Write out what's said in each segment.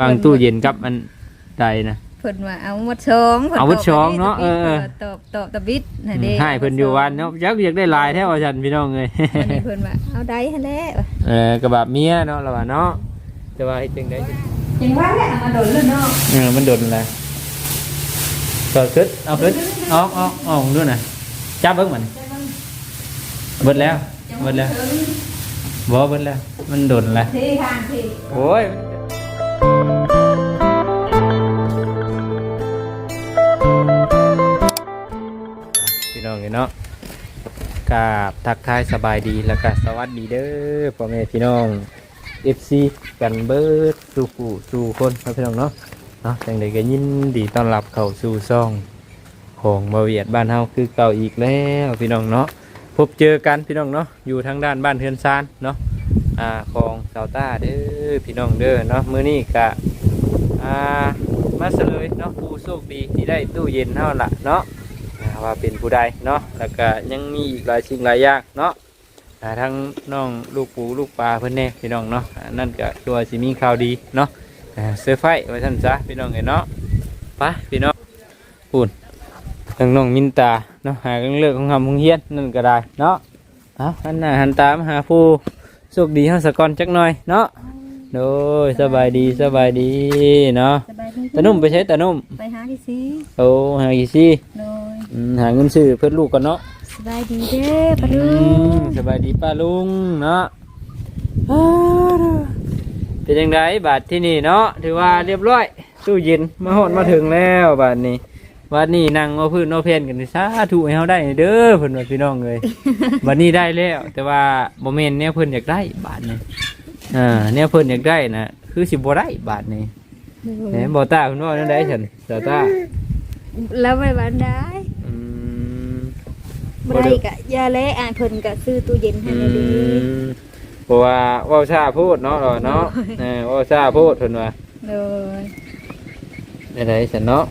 วางตู้เย็นกับอันใดนะ เพิ่นว่าเอาหมดช่องพิ่นเอาหมดช่องเนาะตบเออ ตอบตอบตะบิดน่ะเด้ให้เพิ่นอยู่วันเนาะยักอยากได้หลายแท้ว่าฉันพี่น้องเอ้ยวันนี้เพิ่นว่าเอาได้หั่นแหละเออกระบะเมียเนาะเราว่าเนาะแต่ว่าเฮ็ดจังได๋จริงว่าแหละเอามาโดนเลยเนาะเออมันโดนแหละก็ขึ้นเอาขึ้นออกออกออกด้วยน่ะจับเบิ่งมันเบิดแล้วเบิดแล้วบ่เบิดแล้ว มันโดนแล้วเททางที่โอ้ย องเนาะกราบทักทายสบายดีแล้วก็สวัสดีเด้อพ่อแม่พี่น้อง FC กันเบิร์ดสู่ผู้สู่คนครับพี่น้องเนาะเนาะจังใดก็ยินดีต้อนรับเข้าสู่ซ่องของบาเวียดบ้านเฮาคือเก่าอีกแล้วพี่น้องเนาะพบเจอกันพี่น้องเนาะอยู่ทางด้านบ้านเฮือนซานเนาะอ่าของเสาต้าเด้อพี่น้องเด้อเนาะมื้อนี้กะอ่ามาเสลยเนาะผู้โชคดีที่ได้ตู้เย็นเท่านั้นละเนาะ ว่าเป็นผู้ใดเนาะแล้วก็ยังมีอีกหลายสิ่งหลายอย่างเนาะอ่าทั้งน้องลูกปูลูกปลาเพิ่นแน่พี่น้องเนาะอ่านั่นก็ตัวสิมีข่าวดีเนาะอ่าเซอร์ไพรส์ไว้ท่านซะพี่น้องเอ้ยเนาะไปพี่น้องปูนทางน้องมินตาเนาะหาเรื่องเลิกของคำของเฮียนนั่นก็ได้เนาะเอาหันหน้าหันตามหาผู้โชคดีเฮาสะก่อนจักหน่อยเนาะโดยสบายดีสบายดีเนาะสบายดีตานุ่มไปใช้ตานุ่มไปหาที่ซีโอ้หากี่ซี่โดย อืมหาเงินซื้อเพื่อนลูกก่อนเนาะสบายดีเด้อปะลุอืงมสบายดีป้าลุงเนาะอ้าวเป็นยังไงบาทที่นี่เนาะถือว่าเรียบร้อยตู้เย็นมาหอดมาถึงแล้วบาทนี้วันนี้นั่งเอาพื้นเอาเพนกันสาธุให้เฮาได้เด้อเพิ่นว่าพี่น้องเลยวันนี้ได้แล้ว แต่ว่าบ่แม่นแนวเพิ่นอยากได้บาทนี้อ่าเนี่ยเพิ่นอยากได้นะคือสิบ่ได้บาทนี้เห็นบ่ตาเพิ่นว่าจังได๋ซั่นสาวตาแล้วไปบ้านได้อืม บ่ได้กะยาและอ่านเพิ่นก็ซื้อตู้เย็นให้อืเลยเด้อมเพราะว่าเว้าช้าพูดเนาะเราเนาะเออเว้าช้าพูดเพิ่นว่าโดยได้ไดซั่นเนาะ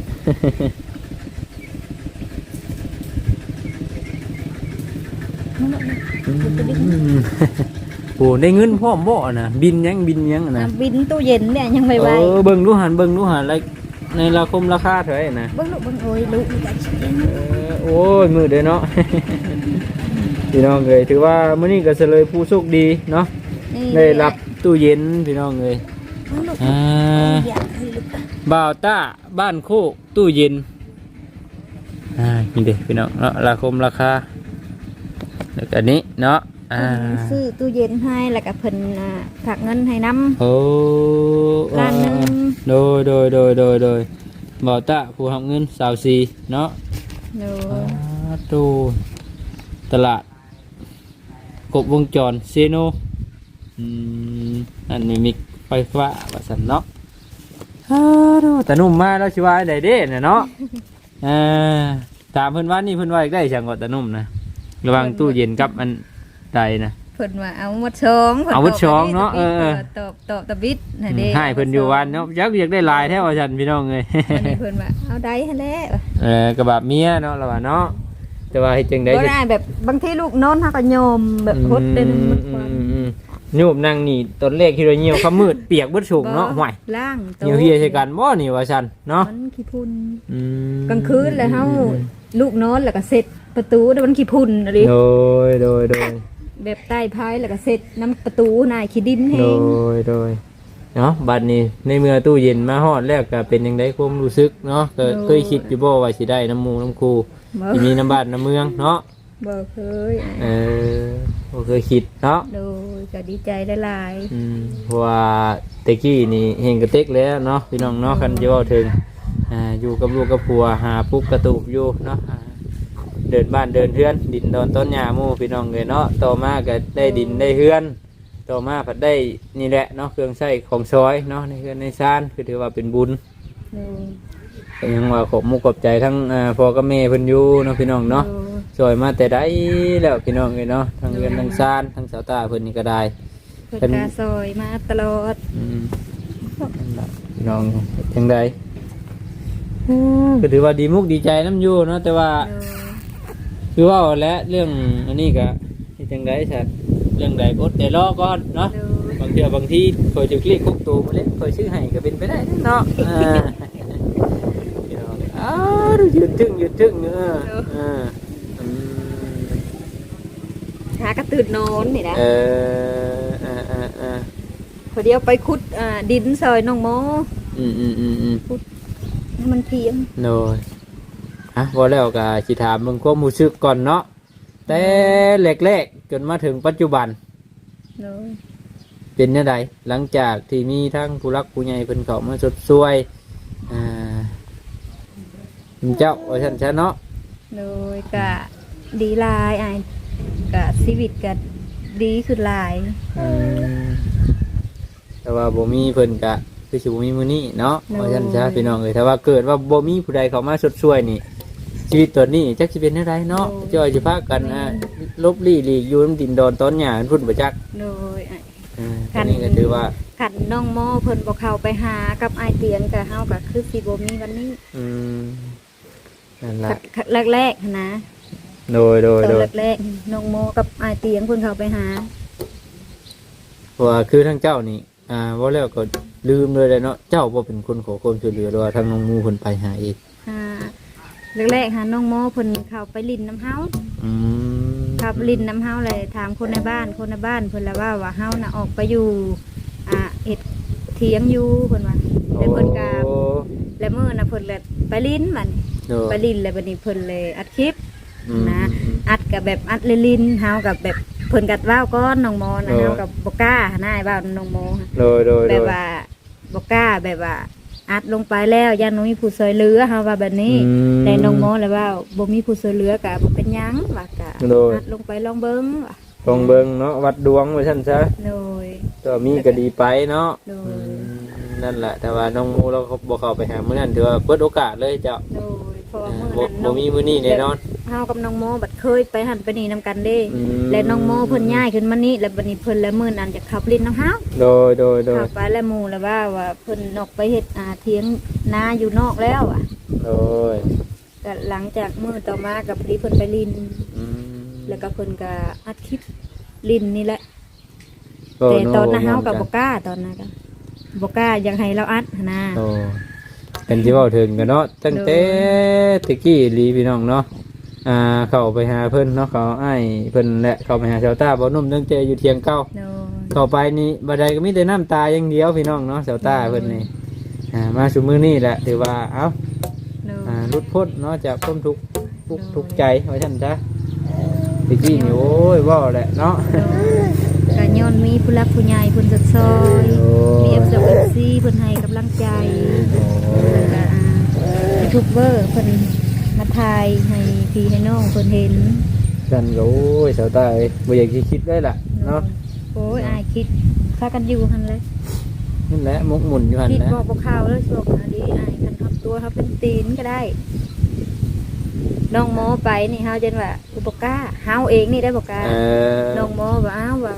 อืมโอ้ได้เงินพร้อมบ่น่ะบินยังบินยังอะอะนะบินตู้เย็นเนี่ยยังไม่ไหวเออเบิ่งดูหันเบิ่งดูหันแล้ว ในราคมราคาเท่าไหร่นะเบิ่งลูกเบิ่งโอ้ยลูกนี่ก็ชินเออโอ้ยมือเด้อเนาะ พี่น้องเลยถือว่ามื้อนี้ก็เสลยผู้โชคดีเนาะนี่ได้รับตู้เย็นพี่น้องเลยเบิ่งลูกอ่าอยากให้ลูกบ่าวต้าบ้านโคกตู้เย็นอ่านี่เด้พี่น้องเนาะราคมราคาแล้วก็อันนี้เนาะอ่า เพิ่นซื้อตู้เย็นให้แล้วก็เพิ่นอ่าฝากเงินให้นำโอ้ล้านหนึ่ง โดยโดยโดยโดยโดยบ่าวต้าผู้ทำเงินสาวสีเนาะโดอ่ายตู้ตลาดกบวงจรเซโนอืมอันนี้มีไฟฟ้าว่าสันเนาะอ้าวดูแต่นุ่มมาแล้วชิวาได้เด้เนี่ยเนาะอ่าถามเพิ่นว่านี่เพิ่นว่าอยากได้ช่างกว่าแต่นุ่มนะระหวังตู้เย็นกับอัน ใดนะ เพิ่นว่าเอาหมดช่องพิ่นเอาหมดช่องเนาะตบเออ ตอบตอบตะบิดน่ะเด้ให้เพิ่นอยู่วันเนาะยักอยากได้หลายแท้ว่าฉันพี่น้องเลยวันนี้เพิ่นว่าเอาได้หั่นแหละเออกระบะเมียเนาะระหว่าเนาะแต่ว่าเฮ็ดจังได๋บ่ได้แบบบางทีลูกนอนเฮาก็โยมแบบพดเด่นหมดความนูบนั่งนี่ตอนแรกคิดว่าเหี่ยวขมืดเปียกเบิดฉุกเนาะห่วยล่างเหี่ยวเฮียใช่กันบ่นี่ว่าฉันเนาะมันขี้พุ่นอืมกลางคืนแล้วเฮาลูกนอนแล้วก็เสร็จประตูแล้วมันขี้พุ่นอะไรโดยโดยโดย แบบใต้พายแล้วก็เสร็จน้ำประตูนายขี้ดินแห้โดงยโดยเนาะบัดนี้ในเมื่อตู้เย็นมาฮอดแล้วก็เป็นยังไงความรู้สึกเนาะก็เคยคิดอยู่บ่ว่าสิได้น้ำหมูน้ำคูบ่สิมีน้ำบ้านน้ำเมืองเนาะบ่เคยเออบ่เคยคิดเนาะโดยก็ดีใจหลายอืมเพราะว่าแตะกี้นี่เฮงกระเต็กแล้วเนาะพี่น้องเนาะคันจะเว้าถึงอ่าอยู่กับลูกกับผัวหาปุ๊กกระตุกอยู่เนาะอ่า เดินบ้านเดินเฮือน ดินดอนต้นหญ้าหมู่พี่น้องเลยเนาะต่อมาก็ได้ดินได้เฮือน ต่อมาผัดได้นี่แหละเนาะเครื่องใช้ของซอยเนาะในเฮือนในซานคือถือว่าเป็นบุญๆโดยก็ยังว่าขอบมุกขอบใจทั้งอ่าพ่อกับแม่เพิ่นอยู่เนาะพี่น้องเนาะโดยซอยมาแต่ได้แล้วพี่น้องเลยเนาะทั้งเฮือนทั้งซานทั้งสาวตาเพิ่นนี่ก็ได้ เพิ่นกาซอยมาตลอดอืมนั่นล่ะพี่น้องจังใดก็ถือว่าดีมุกดีใจน้ำอยู่เนาะแต่ว่า โดย คือว่าและเรื่องอันนี้ก็เฮ็ดจังใดสัตว์เรื่องใดกดแต่รอก่อนเนาะโดยบางเทื่อบางทีคอยจะเรียกคุกตัวมาเล่นคอยชื่อให้ก็เป็นไปได้เนาะอ่าพี่น้องอ้าวดูยืนจึ้งยืนจึ้งเออเอออืมหากระตืดนอนนี่นะเอออ่าอ่าอ่าพอเดียวไปขุดอ่าดินซอยน้องโมอืมอืมอืมอืมให้มันเพียงโน่ย อะพอแล้วก็สิถามมึงความรู้สึกก่อนเนาะแต่แรกๆจนมาถึงปัจจุบันเลยเป็นยังไงหลังจากที่มีทั้งผู้รักผู้ใหญ่เพิ่นเข้ามาสดช่วยอ่าเจ้าว่าฉันชะเนาะเลยกะดีหลายไอ้ายกะชีวิตกะดีขึ้นหลาย อืมแต่ว่าบ่มีเพิ่นกะคือสิบ่มีมื้อนี้เนาะว่าฉันชะพี่น้องเอ้ยถ้าว่าเกิดว่าบ่มีผู้ใดเข้ามาสดช่วยนี่ ชีวิตตัวนี้จักสิเป็นจังไดเนาะจ้อยสิพากันอ่าลบลี่หลีกอยู่น้ำดินดอนต้นหญ้าอันพุ่นบ่จักเลยอ้ายอ่าอันนี้ก็ถือว่าขันน้องโมเพิ่นบ่เข้าไปหากับไอายเตียงกะเฮาก็คือสิบ่มีวันนี้อืมนั่นล่ะขัดแรกๆนะโดยโดยตอโดยนแรกๆน้องโมกับไอายเตียงเพิ่นเข้าไปหาเพราะว่าคือทั้งเจ้านี่อ่าว่าแล้วก็ลืมเลยเลยเนาะเจ้าบ่เป็นคนขอความช่วยเหลือหรือว่าทางน้องหมูเพิ่นไปหาเองหา แรกๆหาน้องโมเพิ่นเข้าไปลินน้ำเฮาอืมเข้าไปลินน้ำเฮาเลยถามคนในบ้านคนในบ้านเพิ่นละว่าว่าเฮาน่ะออกไปอยู่อ่าเฮ็ดเถียงอยู่เพิ่นว่าแล้วเพิ่นก็โอ้แล้วมื้อน่ะเพิ่นเลยไปลินมันโดยไปลินแล้วบัดนี้เพิ่นเลยอัดคลิป อืม นะ อัดกับแบบอัดลินๆเฮากับแบบเพิ่นกัดว่าวก้อนน้องโมนะเออ เฮากับบ่กล้าหน้าให้ว่าวน้องโม โดยโดยแบโดบยว่าบ่กล้าแบบว่า อัดลงไปแล้วย่านบ่มีผู้ช่วยเหลือเฮาว่าแบบนี้ อืมแต่น้องโมแล้วว่าบ่มีผู้ช่วยเหลือก็บ่เป็นหยังว่าก็โดย อัดลงไปลองเบิ่งว่าลองเบิ่งเนาะวัดดวงว่าซั่นซะโดยก็มีก็ดีไปเนาะโดอืยมนั่นแหละแต่ว่าน้องหมูเราก็บ่เข้าไปหามื้อนั้นถือว่าเปิดโอกาสเลยเจ้าโดยเพราะว่าอ่ามื้อบ่นั้นน้บ่องมีมื้อนี้แน่นอน เฮากับน้องโมบัดเคยไปหันไปนี่นํกันเด้ อืม และน้องโมเพิ่นย้ายขึ้นมานี่แล้วบัดนี้เพิ่นแล้วมื้อนั้นจะขับลิ้นน้ำเฮาโดยโดยโดยขับไปแล้วหมู่แล้วว่าว่าเพิ่นออกไปเฮ็ดอาเถียงนาอยู่นอกแล้วอะโดยก็หลังจากมื้อต่อมากับพอดีเพิ่นไปลิน อืมแล้วก็เพิ่นก็อัดคลิปลินนี่แหละก็แต่ตอนนั้นโเฮาก็บ่กล้าตอนนั้นก็บ่กล้าอยากให้เราอัดหั้นนะโอ้กันที่เว่าถึงกันเนาะตั้งแต่ตะกี้ลีพี่น้องเนาะ อ่าเข้าไปหาเพิ่นเนาะเขาอ้ายเพิ่นและเข้าไปหาชาวต้าบ่นุ่มตั้งแต่อยู่เทียงเก้าโดเข้าไปนี่บัดใดก็มีแต่น้ำตาอย่างเดียวพี่น้องเนาะชาวต้าเพิ่นนี่อ่ามาสู่มื้อนี้แหละถือว่าเอ้า โดอ่าหลุดพ้นเนาะจากความทุกข์ทุกข์ทุกข์ใจว่าซั่นจ้ะตะกี้นี่โอ้ยเว้าแหละเนาะก็ย้อนมีผู้รักผู้ใหญ่เพิ่นสดซอยโอ้มี FC FC เพิ่นให้กำลังใจแล้วก็อ่ายูทูบเบอร์เพิ่นมา ถ่ายให้พี่ให้น้องเพิ่นเห็นกันก็โอ้ยชาวต้าเอ้ยบ่อยากสิคิดเลยล่ะเนาะโอ้ยอายคิดพากันอยู่หั่นเลยนั่นแหละมุกหมุนอยู่หั่นคิดนะบอกบอกข่าวเลยบอกนะดีอายคันทำตัวเขาเป็นตีนก็ได้ น้องโมไปนี่เฮาจนว่าอุปกล้าเฮาเองนี่ได้บอกกล้า เออน้องโมว่าอ้าวว่า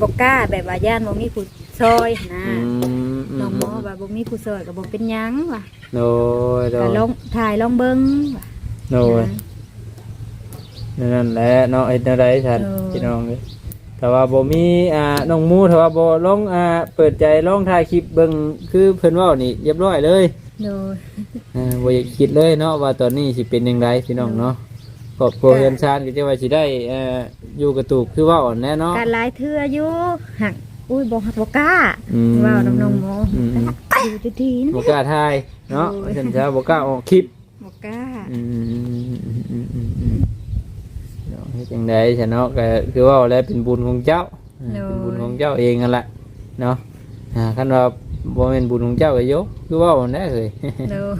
บอกกล้าแบบว่าย่านบ่มีผู้ซอยนะอืมน้องโมว่าบ่มีผู้ซอยก็บ่เป็นหยังว่ะ โดยโดก็ยลองถ่ายลองเบิ่งว่ะ โดยนั่นแหละเนาะเฮ็ดแนวใดฉันโดย พี่น้องเอ้ยแต่ว่าบ่มีอ่าน้องหมูถ้าว่าบ่ลองอ่าเปิดใจลองถ่ายคลิปเบิ่งคือเพิ่นเว้านี่เรียบร้อยเลยโดย อ่าบ่อยากคิดเลยเนาะว่าตอนนี้สิเป็นจังไดพี่น้องเนาะครอบครัวก็เรือนชานก็จะว่าสิได้เอ่ออยู่กระตุกคือเว้าแน่เนาะ การหลายเทื่ออยู่หักอุ้ยบ่ฮักบ่กล้าอืมว่าน้องน้องโมอืมอยู่ดีๆนะ บ่กล้าถ่ายเนาะโดยฉันจะบ่กล้าออกคลิปบ่กล้า อืมเนาะเฮ็ดจังไดฉันเนาะก็คือว่าแล้วเป็นบุญของเจ้าเป็นบุญของเจ้าเองนั่นแหละเนาะอ่าคันว่าบ่แม่นบุญของเจ้าก็ยกคือว่าแน่เลยโดย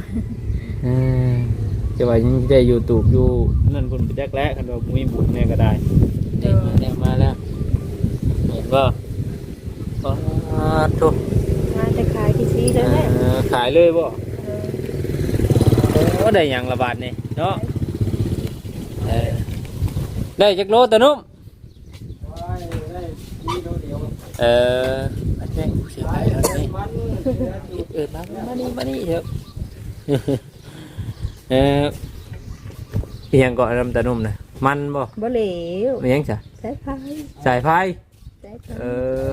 เออจะว่ายังได้อยู่ตูบอยู่นั่นเพิ่นไปจักแล้วคันว่าบ่มีบุญแน่ก็ได้เด็กมาแล้วมาแล้วเห็นบ่อ๋อทุกมาแต่ขายที่ซีแล้วแหละขายเลยบ่ เออโอ้ได้หยังละบาทนี่เนาะเออได้จักโลตะนุ่มเอออันนี้เสียไปแล้วนี่เออมามานี่มานี่เถอะเอออีหยังก่อนลำตะนุ่มนะมันบ่บ่เหลวไม่ยังจ้ะสายไฟสายไฟได้เออ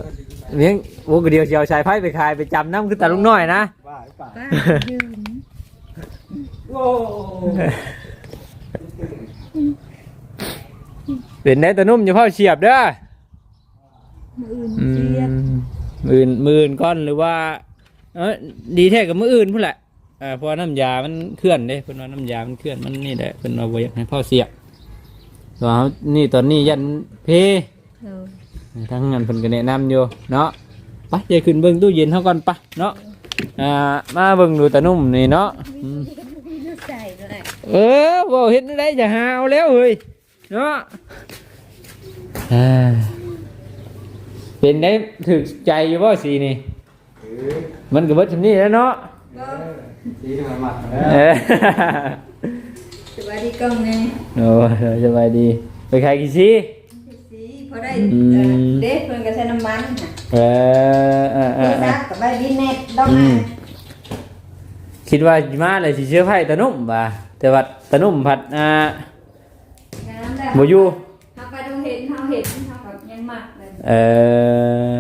เลี้ยงโอ้กเดียวเชียวชายไพ่ไปขายไปจำน้ำคือตาลุงน้อยนะว่าหรือเปล่าป้ายืนโอ้ เป็นได้ตัวนุ่มอย่าเพ่อเฉียบเด้อมืออือื่นเจียบมมืออื่นมืออื่นก้อนหรือว่า เออดีแท้กับมืออื่นพุ่นแหละอ่าเพราะว่าน้ำยามันเคลื่อนเด้เพิ่นว่าน้ำยามันเคลื่อนมันนี่แหละเพิ่นว่าบ่อยากให้พ่อเสียบว่านี่ตอนนี้ยันเพ เออทั้งนั้นเพิ่นก็แนะนำอยู่เนาะไปเดี๋ยวขึ้นเบิ่งตู้เย็นเฮาก่อนปะเนาะอ่ามาเบิ่งดูตานุ่มนี่เนาะอืมมี เลือดใส่ด้วยเออบ่เฮ็ดได้จะหาเอาแล้วเฮ้ยเนาะอ่าเป็นได้ถึกใจอยู่บ่สีนี่มันก็เบิดชำนี้แล้วเนาะดีที่มันมาเออสวัสดีกล้องไงโอ้ยสบายดีไปขายกี่ซีสีพอได้อืมเด็กเพิ่นก็ใช้น้ำมันค่ะเออเออเอโทรอเอศัอพท์กับใบบินเน็ตดอกอืไม้ม คิดว่าสิมาเลยสิเชื่อไผตะนุ่มบ่าแต่ว่าตะนุ่มผัดอ่าน้ำแล้วบ่อยู่เฮาไปดูเห็นเฮาเห็นเฮากับยังมากเลยเอ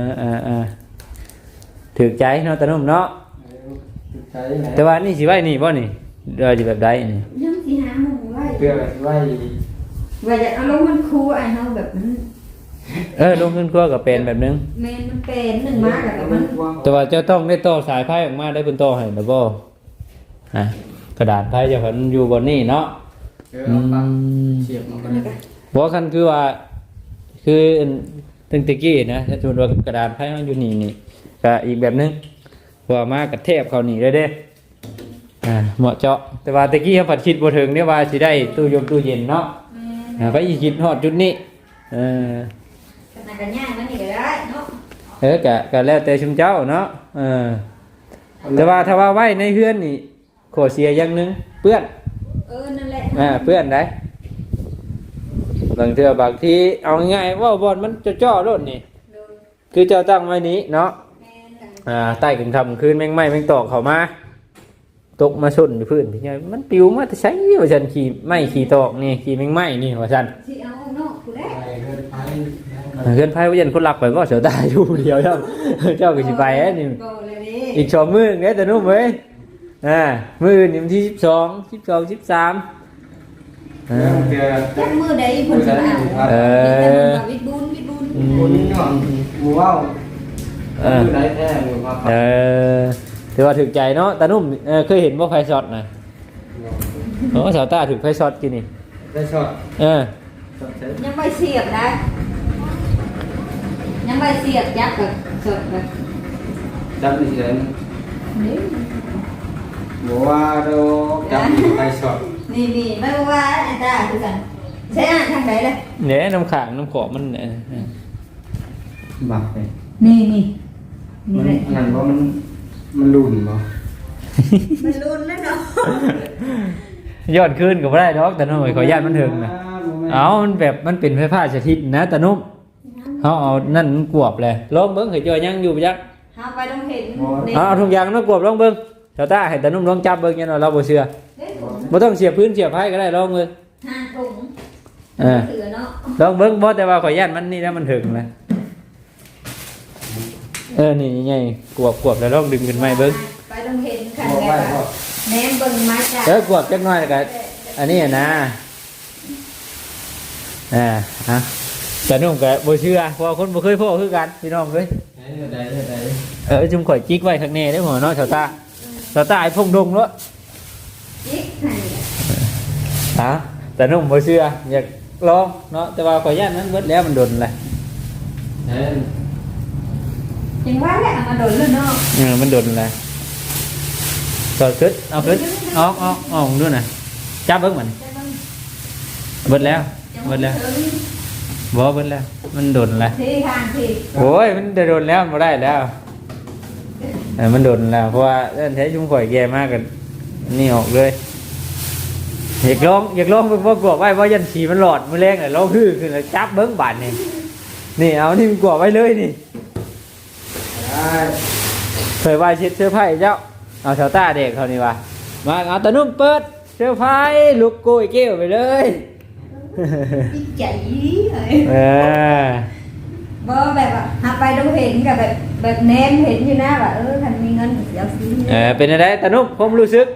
อเออเออถือใจเนาะตะนุ่มเนาะใช้ไหนแต่ว่านี่สิไว้นี่บ่นี่เดี๋ยวสิแบบใดนี่ยังสิหาหมู่ไว้เพื่อแบบไว้ว่าจะเอาลงมันคูไอ้เฮาแบบมันเออลงขึ้นครัวก็เป็นแบบนึงแม่นมันเป็นหนึ่งมากแล้วก็มันแต่ว่าเจ้าต้องได้ต่อสายไพ่ออกมาได้เป็นต่อให้นะบ่ ฮะกระดาษไพ่เจะเพิ่นอยู่บนนี่เนาะเอออืเอาปักมเสียบลงไปบ่คันคือว่า คือตั้งแต่กี้นะถ้าสมมุติว่ากระดาษไพ่มันอยู่นี่นี่ก็อีกแบบนึงเพราะว่ามากระเทบเข้านี่เลยเด้อ่าเหมาะเจาะ แต่ว่าตะกี้เขาผัดคิดบ่ถึงเนี่ยว่าสิได้ตู้ยมตู้เย็นเนาะแม่นอ่าไปอีกคิดฮอดจุดนี้เออ ขนาดกันย่างมันนี่ก็ได้เนาะเออกะกะแล้วแต่ชุมเจ้าเนาะเออแต่ว่าถ้าว่าไว้ในเฮือนนี่ ขอเสียอย่างหนึงเปื้อนเออนั่นแหละอ่าเปื้อนได้บางเทื่อบางทีเอาง่ายๆว่าบอลมันจะจ่อรถนี่ โดนคือเจ้าตั้งไว้นี้เนาะ แม่นกันอ่าใต้กึ่งคำคืนแมงไม้แมงตอกเข้ามา ตกมาชนอยู่พื้นพี่ใหญ่มันปิวมาแต่ใช้ว่าฉันขี่ไม้ขี่ตอกนี่ขี่แมงไม้นี่ว่าฉันสิเอาเนาะผู้ใดไปเพื่อนไปเฮือนไพ่ว่ายันคนรักไปว่าเสียวตายอยู่เดียวเจ้าเจ้าก็สิไปแนี่ก็เลยดิอีกสองมื้อเนี่ยแต่นุ่มเว้ย อ่ามื้อนี่วันที่สิบสองสิบสองสิบสามเพื่อนเพื่อนจักมือใดเพิ่นสิเอาเออวิทย์บุญวิทย์บุญคุณนี่หน่อยหมูว่าวเออคือไรแท้หมูว่าเออถือว่าถึกใจเนาะตานุ่มเออเคยเห็นว่าไฟช็อตนะโอ้สาวตาถึกไฟช็อตกินนี่ได้ช็อตเออช็อตใช้ยังไม่เสียบได้ยังไม่เสียบยักษ์แบบสดแบบจับอีกแล้ว นี้หมูว่าเราจับไปช็อตนี่นี่ไม่ว่าอันตาคือกันใช้อ่านทางไหนเลยเนี่ยน้ำขางน้ำขอบมันเนี่ยบักเลยนี่นี่มันี่นเลยนั่นว่ามันมันลุ่นบ่มันรุนแล้วเนาะยอดขึ้นก็บ่ได้ดอกแต่นุ่มขออนุญาตมันถึงนะเอามันแบบมันเป็นไฟฟ้าชนิดนะตานุ่มเขาเอานั่นมันกวบเลยลองเบิ้งเคยเจอยังอยู่ปะจ๊ะหาไปต้องเห็นนี่เอาเอาทุกอย่างมากวบลองเบิ้ง สาวตาให้ตานุ่มลองจับเบิ้งยันเราบ่เชื่อเฮ้ยผมบ่ต้องเสียบพื้นเสียบไพ่ก็ได้ลองเบิ้งห้าถุงเออเสือเนาะลองเบิ้งบ่แต่ว่าขออนุญาตมันนี่แล้วมันถึงนะเออนี่ไงกวบกวบแล้วลองดึงขึ้นมาให้เบิ้งไปต้องเห็นขันบอกแบไว้บบ่แหนมเบิ่งไม้จ้ะเออกวบจักหน่อยแล้วก็อันนี้อะนะอ่าฮะแต่นุ่มก็บ่เชื่อเพราะว่าคนบ่เคยพ่อคือกันพี่น้องเอ้ยได้ได้ได้เออจุ่มข่อยจิกไว้ข้างในได้อหัวเนาะชาวตา ชาวตาไอ้พงดงเนาะจิ๊กให้ฮะแต่นุ่มบ่เชื่ออยากลองเนาะแต่ว่าขอยย่านนั้นเบิดแล้วมันดนแหละได้ยังว่าแหละเอามาโดนเลยเนาะเออมันดนแหละก็ขึ้นเอาขึ้นเออกออกออกด้วยนะจับเบิ่งมันจะต้องเบิดแล้วจะเบิดแล้วถึงบ่เบิดแล้ว มันดนแหละที่ทางที่โอ้ยมันจะโดนแล้วบ่ได้แล้ว เออมันดนแล้วเพราะว่าเล่นใช้จุ่มข่อยแย่มากกันนี่ออกเลยอยากลองอยากลองเบิ่งว่ากลัวไว้ว่ายันฉีมันหลอดมือแรงน่ะลองฮื้อขึ้นแล้วจับเบิ่งบาดนี่นี่เอานี่มันกลัวไว้เลยนี่ได้เคยว่าเช็ดเสื้อผ้าเจ้าเอาชาวต้าเด็กเขานี่วะมาเอาตะนุ่มเปิดเสื้อผ้าลูกโกยเกี้ยวไปเลยดีใจเลย เออบ่แบบว่าหาไปดูเห็นกับแบบแบบเน้นเห็นอยู่นะว่าเออคันมีเงินเดี๋ยวซื้อเออเป็นอะไรตานุผมรู้สึก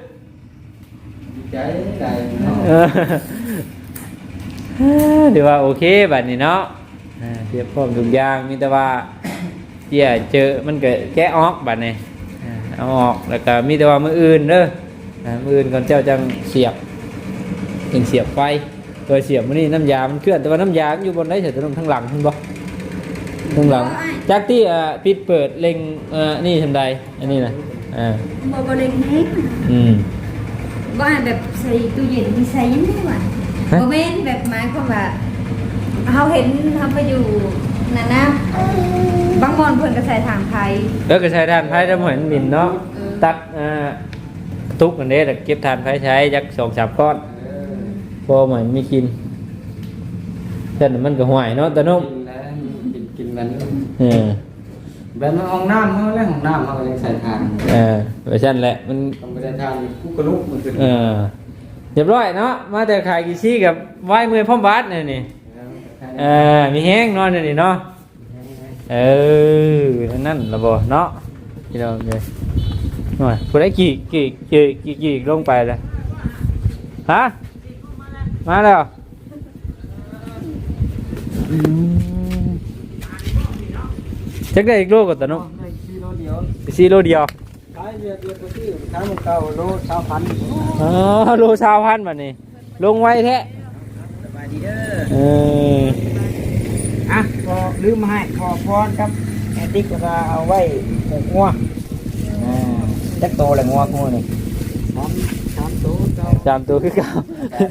ใจใจเนาะเออเดี๋ยวว่าโอเคบัดนี้เนาะอ่าเทียบพร้อมทุกอย่างมีแต่ว่าเจียเจอมันก็แกะออกบัดนี้อ่าเอาออกแล้วก็มีแต่ว่ามืออื่นเด้ออ่ามืออื่นก่อนเจ้าจังเสียบจังเสียบไฟตัวเสียบมันนี่น้ำยา มันเคลื่อนแต่ว่าน้ำยามันอยู่บนได้เฉยแต่ตรงข้างหลังคุณบ่ ข้างหลังจากที่อ่าปิดเปิดเล็งอ่านี่ทำใดอันนี้นะอ่าบ่บ่เล็งเห็นอืมบ่ให้แบบใส่ตู้เย็นมีใส่ยังไงวะฮะบ่แม่นแบบหมายความว่าเฮาเห็นเฮาไปอยู่นั่นนะบางบอนเพิ่นก็ใส่ถางไผแล้วก็ใช้ทานไฟทำให้มันบินเนาะเออตัดอ่าทุกอันนี้แต่เก็บทานไฟใช้ยักสองสามก้อนพอเหมือนมีกินแต่มันก็ห่วยเนาะตะนุ่มกิน แล้วกินกินมันเออแบบมันห้องน้ำเขาแล้วห้องน้ำเขาก็ยังใส่ทานเออไปชั้นแหละมันต้องไปใส่ทานคุกกระลุกมันขึ้นเออเรียบร้อยเนาะมาแต่ขายกี่ซี่กับไหว้มือพ่อมบัสเนี่ยนี่เออมีแห้งเนอนนี่เนาะเออนั่นละบ่เนาะพี่น้องเลยหน่อยผู้ได้กี่กี่กี่กี่กี่ลงไปเลยฮะมาแล้วอืม จักได้อีกโลกับตะนุ่มกิโลเดียวสี่โลเดียวขายเดือนเดียวก็ที่ขายมันเก่าโลสามพันอ๋อโลชาวพันบัดนี้ ลงไว้แท้สบายดีเด้อเอออะพอลืมมาให้ขอพรครับแอติ๊กก็เอาไว้ปลูกงัวอ่าจักโตแหละงัวกูนี่สามสามโตเจ้าจามตัวคือเก่า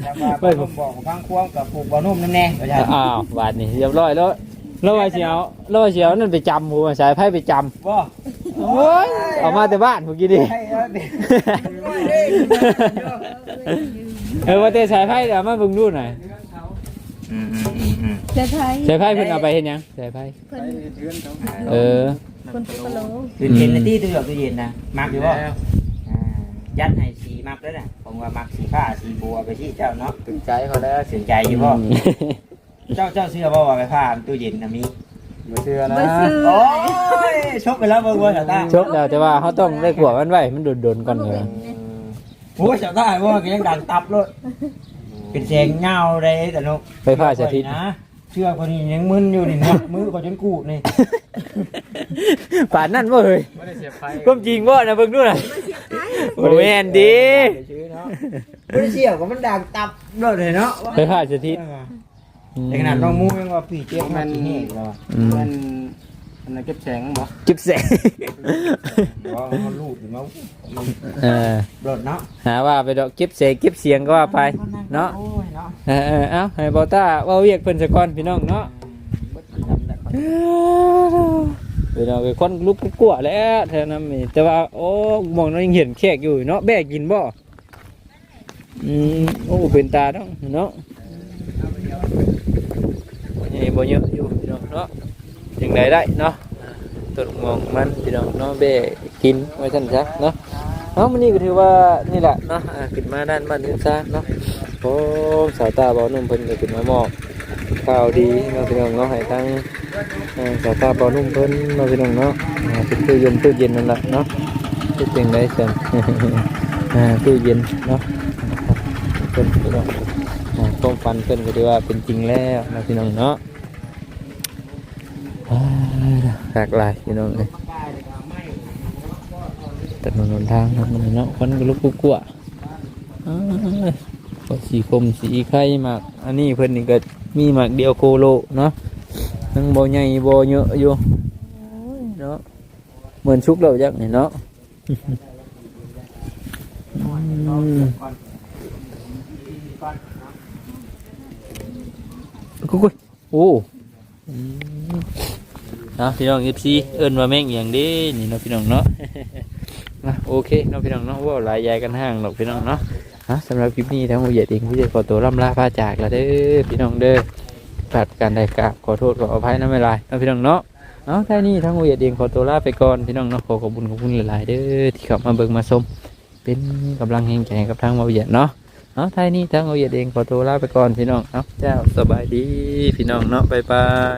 แต่ว่าไม่ผมบอกฟังควงกับปลูกบ่อนุ่มนั่นแน่ประชาชนอ้าวบาดนี้เรียบร้อยแล้ว แล้วว่าเสียวแล้วว่าเสียวนั่นไปจำหัวสายไพ่ไปจบ่ำโอ้ยเอามาแต่บ้านเมื่อกี้ดิให้เอาดิเออว่าแต่สายไพ่เดี๋ยวมาเบิ่งดูหน่อยอืมอืมอืมอืมเสื้อไทยสายไพ่เพิ่นเอาไปเฮ็ดหยังสายไพ่เพิ่นเออคนตุกะโลตู้เย็นนะที่ตู้หยอกตู้เย็นนะมักอยู่บ่อ่ายัดให้สีมักแล้วน่ะผมว่ามักสีผ้าสีบัวไปที่เจ้าเนาะถึงใจเขาแล้วสนใจอยู่บ่ เจ้าเจ้าเสื้อบ่ว่าไปผ้าตู้เย็นน่ะมีบ่เชื่อนะบ่ซื้อโอ้ยชกไปแล้วเบิ่งว่าชาวตาชกแล้วแต่ว่าเขาต้องได้ขวบมันไว้มันโดนๆก่อนเลยโอ้ยชาวตาบ่ก็ยังดังตับเลยเป็นแสงเงาได้แต่นกไฟฟ้าสถิตนะเชื่อคนนี้ยังมึนอยู่นี่นะมือก็จนกูดนี่ป่านนั่นบ่เฮ้ยไม่ได้เสียบไฟก็จริงบ่นะเบิ่งดูหน่อยโอ้แม่นดีชื่อเนาะบ่ได้เชี่ยวก็มันดังตับเลยเนาะไฟฟ้าสถิต แต่ขนาดน้องมูยังว่าพี่เจ็บมันแห้งแล้วอะอืม มันอันนั้นเก็บแสงบ่จิบแสงว่ามันรูดหรือมันเออรถเนาะหาว่าไปดอกเก็บเสียงเก็บเสียงก็ว่าไปเนาะโอ้ยเนาะเออเออเอ้าให้บอต้าเว่าเวียกเพิ่นสะก่อนพี่น้องเนาะพี่น้องเป็นคนลุกกลัวแล้วแถวนั้นมีแต่ว่าโอ้มองนั้นยังเห็นแขกอยู่เนาะแบกกินบ่อืมโอ้เป็นตาเนาะเนาะนี่ บ่เยอะอยู่พี่น้องเนาะยังไงได้เนาะต้นมองมันพี่น้องเนาะแบกกินไว้ท่านซะเนาะเอามันนี่ก็ถือว่านี่แหละเนาะอ่าขึ้นมาด้านบ้านเรือนซ่าเนาะโอ้สาวตาบาหนุ่มเพิ่นก็ขึ้นมามอบข่าวดีเนาะพี่น้องเนาะให้ทั้งสาวตาบาหนุ่มเพิ่นเนาะพี่น้องเนาะเป็นตู้เย็นตู้เย็นนั่นแหละเนาะที่เป็นได้เสร็จตู้เย็นเนาะเป็นพี่น้องความฝันเพิ่นก็ถือว่าเป็นจริงแล้วนาะพี่น้องเนาะ หลากหลายพี่น้องเลยถนนหนทางเนาะมันเนาะคนก็ลุกกลัวอ้ายก็สีคมสีไข่หมากอันนี้เพิ่นนี่ก็มีหมากเดียวโคโลเนาะทั้งบ่ใหญ่บ่เยอะอยู่เนาะเหมือนชุกแล้วจักนี่เนาะอืมกุ๊กๆโอ้อืม นะพี่น้อง FC เอิ้นว่าแม่งอย่างเด้นี่เนาะพี่น้องเนาะนะโอเคเน้องพี่น้องเนาะว่าหลายยายกันห่างหรอกพี่น้องเนาะฮะสำหรับคลิปนี้ทั้งหมดเหยียดเองพี่จะขอตัวล่ำลาพาจากแล้วเด้อพี่น้องเด้อพลาดการใดกราบขอโทษขออภัยนะไม่ไรเน้องพี่น้องเนาะเอาแค่นี้ทั้งหมดเหยียดเองขอตัวลาไปก่อนพี่น้องเนาะขอขอบคุณขอบคุณหลายๆเด้อที่เข้ามาเบิ่งมาชมเป็นกำลังแห่งใจกับทางเราเหยียดเนาะเอาท้ายนี้ทั้งเราเหยียดเองขอตัวลาไปก่อนพี่น้อง เอาเจ้าสบายดีพี่น้องเนาะบ๊ายบาย